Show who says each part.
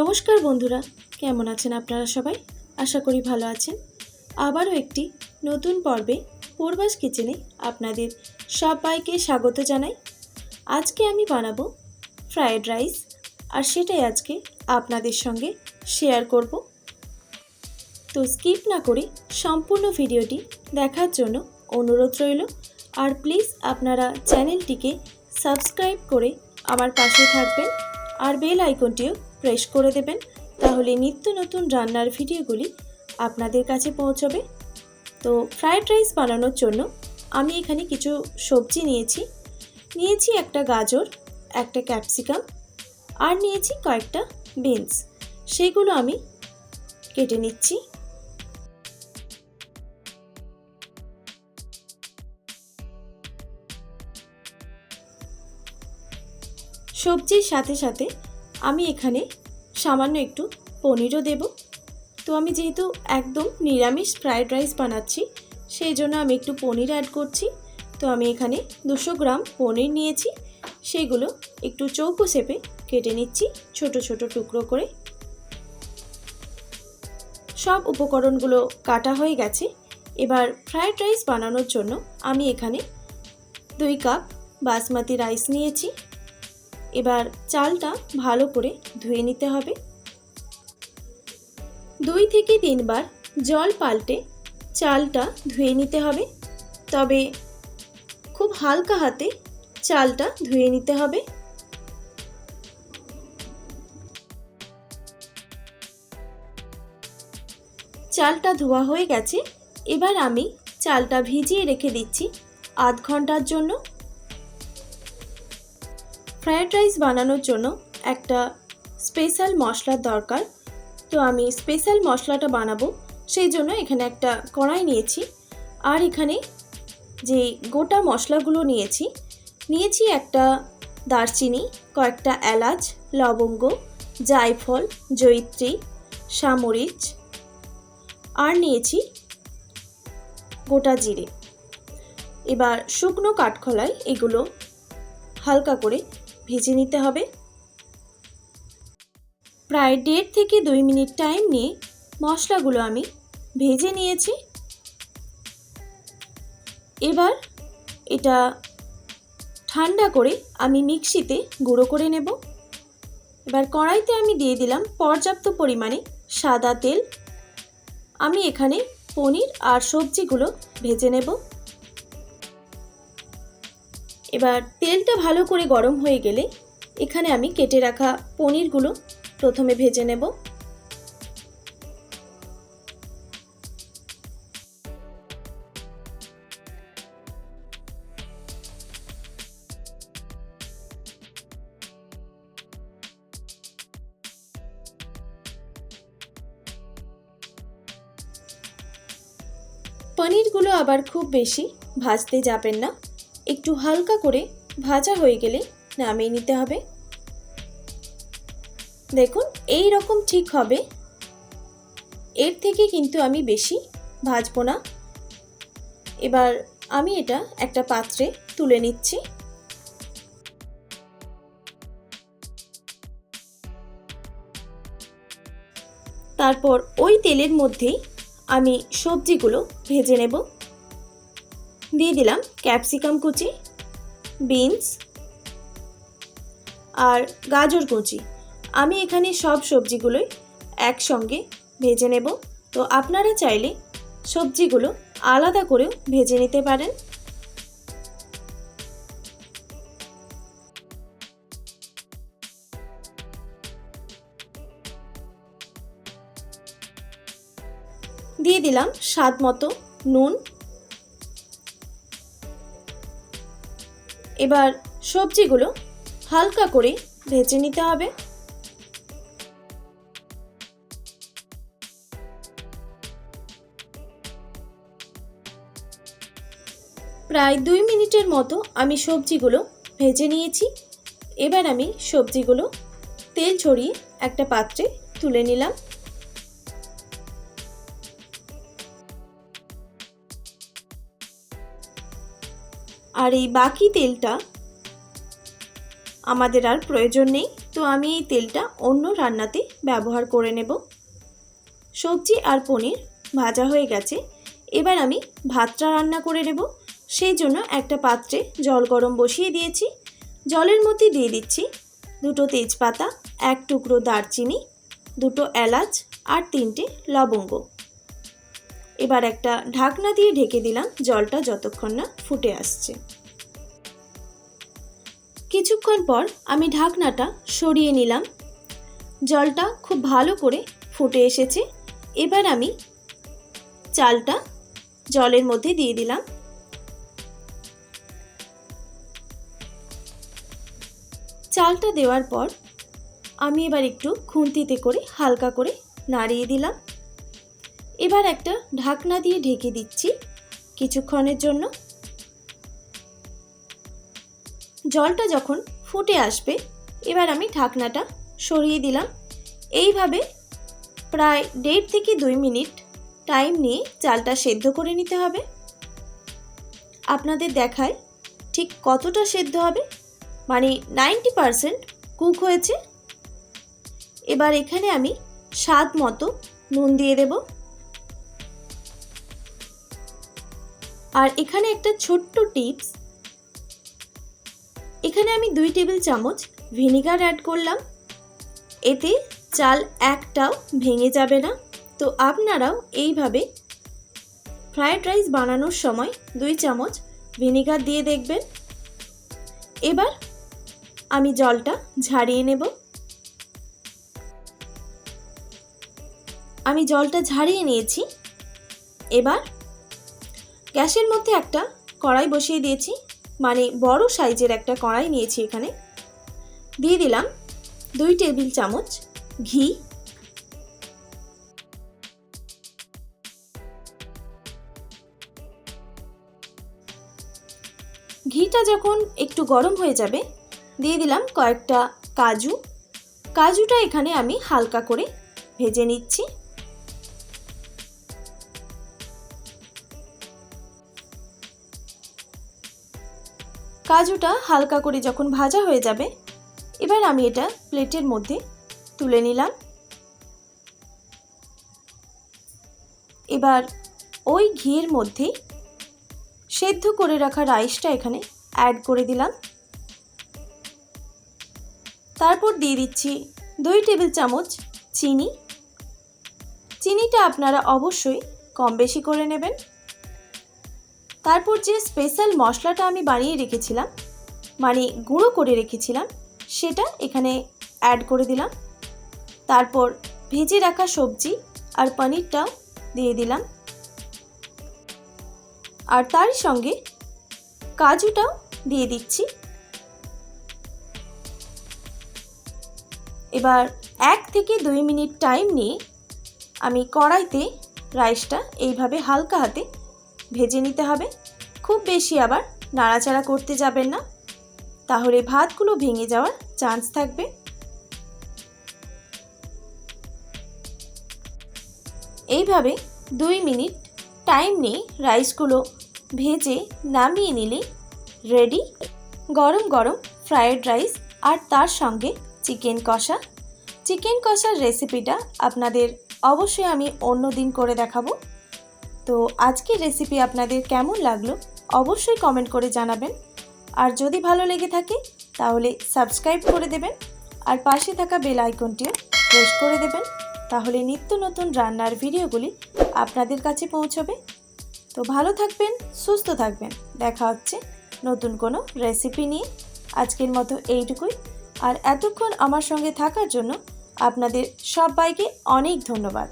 Speaker 1: নমস্কার বন্ধুরা, কেমন আছেন আপনারা সবাই? আশা করি ভালো আছেন। আবারও একটি নতুন পর্বে পূর্বাস কিচেনে আপনাদের সবাইকে স্বাগত জানাই। আজকে আমি বানাবো ফ্রায়েড রাইস, আর সেটাই আজকে আপনাদের সঙ্গে শেয়ার করব। তো স্কিপ না করে সম্পূর্ণ ভিডিওটি দেখার জন্য অনুরোধ রইল, আর প্লিজ আপনারা চ্যানেলটিকে সাবস্ক্রাইব করে আমার পাশে থাকবেন, আর বেল আইকনটিও প্রেস করে দেবেন। তাহলে নিত্য নতুন রান্নার ভিডিওগুলি আপনাদের কাছে পৌঁছবে। তো ফ্রায়েড রাইস বানানোর জন্য আমি এখানে কিছু সবজি নিয়েছি। নিয়েছি একটা গাজর, একটা ক্যাপসিকাম আর নিয়েছি কয়েকটা বিনস সেগুলো আমি কেটে নিচ্ছি। সবজির সাথে সাথে আমি এখানে সামান্য একটু পনিরও দেব। তো আমি যেহেতু একদম নিরামিষ ফ্রায়েড রাইস বানাচ্ছি, সেই জন্য আমি একটু পনির অ্যাড করছি। তো আমি এখানে দুশো গ্রাম পনির নিয়েছি, সেগুলো একটু চৌকো শেপে কেটে নিচ্ছি ছোট ছোট টুকরো করে। সব উপকরণগুলো কাটা হয়ে গেছে। এবার ফ্রায়েড রাইস বানানোর জন্য আমি এখানে দুই কাপ বাসমতি রাইস নিয়েছি। এবার চালটা ভালো করে ধুয়ে নিতে হবে। দুই থেকে তিনবার জল পাল্টে চালটা ধুয়ে নিতে হবে। তবে খুব হালকা হাতে চালটা ধুয়ে নিতে হবে। চালটা ধোয়া হয়ে গেছে। এবার আমি চালটা ভিজিয়ে রেখে দিচ্ছি আধ ঘণ্টার জন্য। ফ্রায়েড রাইস বানানোর জন্য একটা স্পেশাল মশলার দরকার। তো আমি স্পেশাল মশলাটা বানাবো, সেই জন্য এখানে একটা কড়াই নিয়েছি। আর এখানে যে গোটা মশলাগুলো নিয়েছি নিয়েছি একটা দারচিনি, কয়েকটা এলাচ, লবঙ্গ, জায়ফল জৈত্রী সামরিচ আর নিয়েছি গোটা জিরে। এবার শুকনো কাঠখোলায় এগুলো হালকা করে ভেজে নিতে হবে। প্রায় দেড় থেকে দুই মিনিট টাইম নিয়ে মশলাগুলো আমি ভেজে নিয়েছি। এবার এটা ঠান্ডা করে আমি মিক্সিতে গুঁড়ো করে নেব। এবার কড়াইতে আমি দিয়ে দিলাম পর্যাপ্ত পরিমাণে সাদা তেল। আমি এখানে পনির আর সবজিগুলো ভেজে নেব। এবার তেলটা ভালো করে গরম হয়ে গেলে এখানে আমি কেটে রাখা পনিরগুলো প্রথমে ভেজে নেব। পনিরগুলো আবার খুব বেশি ভাজতে যাবেন না। একটু হালকা করে ভাজা হয়ে গেলে নামিয়ে নিতে হবে। দেখুন, এই রকম ঠিক হবে। এর থেকে কিন্তু আমি বেশি ভাজবো না। এবার আমি এটা একটা পাত্রে তুলে নিচ্ছি। তারপর ওই তেলের মধ্যেই আমি সবজিগুলো ভেজে নেব। দিয়ে দিলাম ক্যাপসিকাম কুচি, বিনস আর গাজর কুচি। আমি এখানে সব সবজিগুলোই একসঙ্গে ভেজে নেব। তো আপনারা চাইলে সবজিগুলো আলাদা করেও ভেজে নিতে পারেন। দিয়ে দিলাম স্বাদ মতো নুন এবার সবজিগুলো হালকা করে ভেজে নিতে হবে। প্রায় দুই মিনিটের মতো আমি সবজিগুলো ভেজে নিয়েছি। এবার আমি সবজিগুলো তেল ছড়িয়ে একটা পাত্রে তুলে নিলাম। আর এই বাকি তেলটা আমাদের আর প্রয়োজন নেই, তো আমি এই তেলটা অন্য রান্নাতে ব্যবহার করে নেব। সবজি আর পনির ভাজা হয়ে গেছে, এবার আমি ভাতটা রান্না করে নেব। সেই জন্য একটা পাত্রে জল গরম বসিয়ে দিয়েছি, জলের মধ্যে দিয়ে দিচ্ছি দুটো তেজপাতা, এক টুকরো দারচিনি, দুটো এলাচ আর তিনটে লবঙ্গ। এবার একটা ঢাকনা দিয়ে ঢেকে দিলাম, জলটা যতক্ষণ না ফুটে আসছে। কিছুক্ষণ পর আমি ঢাকনাটা সরিয়ে নিলাম। জলটা খুব ভালো করে ফুটে এসেছে। এবার আমি চালটা জলের মধ্যে দিয়ে দিলাম। চালটা দেওয়ার পর আমি এবার একটু খুন্তিতে করে হালকা করে নাড়িয়ে দিলাম। এবার একটা ঢাকনা দিয়ে ঢেকে দিচ্ছি কিছুক্ষণের জন্য। জলটা যখন ফুটে আসবে, এবার আমি ঢাকনাটা সরিয়ে দিলাম। এইভাবে প্রায় দেড় থেকে দুই মিনিট টাইম নিয়ে চালটা সেদ্ধ করে নিতে হবে। আপনাদের দেখায় ঠিক কতটা সেদ্ধ হবে মানে নাইনটি পারসেন্ট কুক হয়েছে। এবার এখানে আমি স্বাদ মতো নুন দিয়ে দেব। আর এখানে একটা ছোট্ট টিপস এখানে আমি দুই টেবিল চামচ ভিনিগার অ্যাড করলাম। এতে চাল একটাও ভেঙে যাবে না। তো আপনারাও এইভাবে ফ্রায়েড রাইস বানানোর সময় দুই চামচ ভিনিগার দিয়ে দেখবেন। এবার আমি জলটা ঝাড়িয়ে নেব। আমি জলটা ঝাড়িয়ে নিয়েছি। এবার গ্যাসের মধ্যে একটা কড়াই বসিয়ে দিয়েছি। মানে বড় সাইজের একটা কড়াই নিয়েছি এখানে। দিয়ে দিলাম দুই টেবিল চামচ ঘি। ঘিটা যখন একটু গরম হয়ে যাবে, দিয়ে দিলাম কয়েকটা কাজু। কাজুটা এখানে আমি হালকা করে ভেজে নিচ্ছি। কাজুটা হালকা করে যখন ভাজা হয়ে যাবে, এবার আমি এটা প্লেটের মধ্যে তুলে নিলাম। এবার ওই ঘিয়ের মধ্যে সেদ্ধ করে রাখা রাইসটা এখানে অ্যাড করে দিলাম। তারপর দিয়ে দিচ্ছি দুই টেবিল চামচ চিনি। চিনিটা আপনারা অবশ্যই কম বেশি করে নেবেন। তারপর যে স্পেশাল মশলাটা আমি বানিয়ে রেখেছিলাম মানে গুঁড়ো করে রেখেছিলাম, সেটা এখানে অ্যাড করে দিলাম। তারপর ভেজে রাখা সবজি আর পনিরটাও দিয়ে দিলাম। আর তার সঙ্গে কাজুটাও দিয়ে দিচ্ছি। এবার এক থেকে দুই মিনিট টাইম নিয়ে আমি কড়াইতে রাইসটা এইভাবে হালকা হাতে ভেজে নিতে হবে। খুব বেশি আবার নাড়াচাড়া করতে যাবেন না। তাহলে ভাতগুলো ভেঙে যাওয়ার চান্স থাকবে। এইভাবে দুই মিনিট টাইম নিয়ে রাইসগুলো ভেজে নামিয়ে নিলে রেডি। গরম গরম ফ্রায়েড রাইস আর তার সঙ্গে চিকেন কষা। চিকেন কষার রেসিপিটা আপনাদের অবশ্যই আমি অন্য দিন করে দেখাবো। তো আজকের রেসিপি আপনাদের কেমন লাগল অবশ্যই কমেন্ট করে জানাবেন। আর যদি ভালো লেগে থাকে, তাহলে সাবস্ক্রাইব করে দেবেন আর পাশে থাকা বেল আইকনটিও প্রেস করে দেবেন। তাহলে নিত্য নতুন রান্নার ভিডিওগুলি আপনাদের কাছে পৌঁছবে। তো ভালো থাকবেন, সুস্থ থাকবেন। দেখা হচ্ছে নতুন কোনো রেসিপি নিয়ে। আজকের মতো এইটুকুই। আর এতক্ষণ আমার সঙ্গে থাকার জন্য আপনাদের সবাইকে অনেক ধন্যবাদ।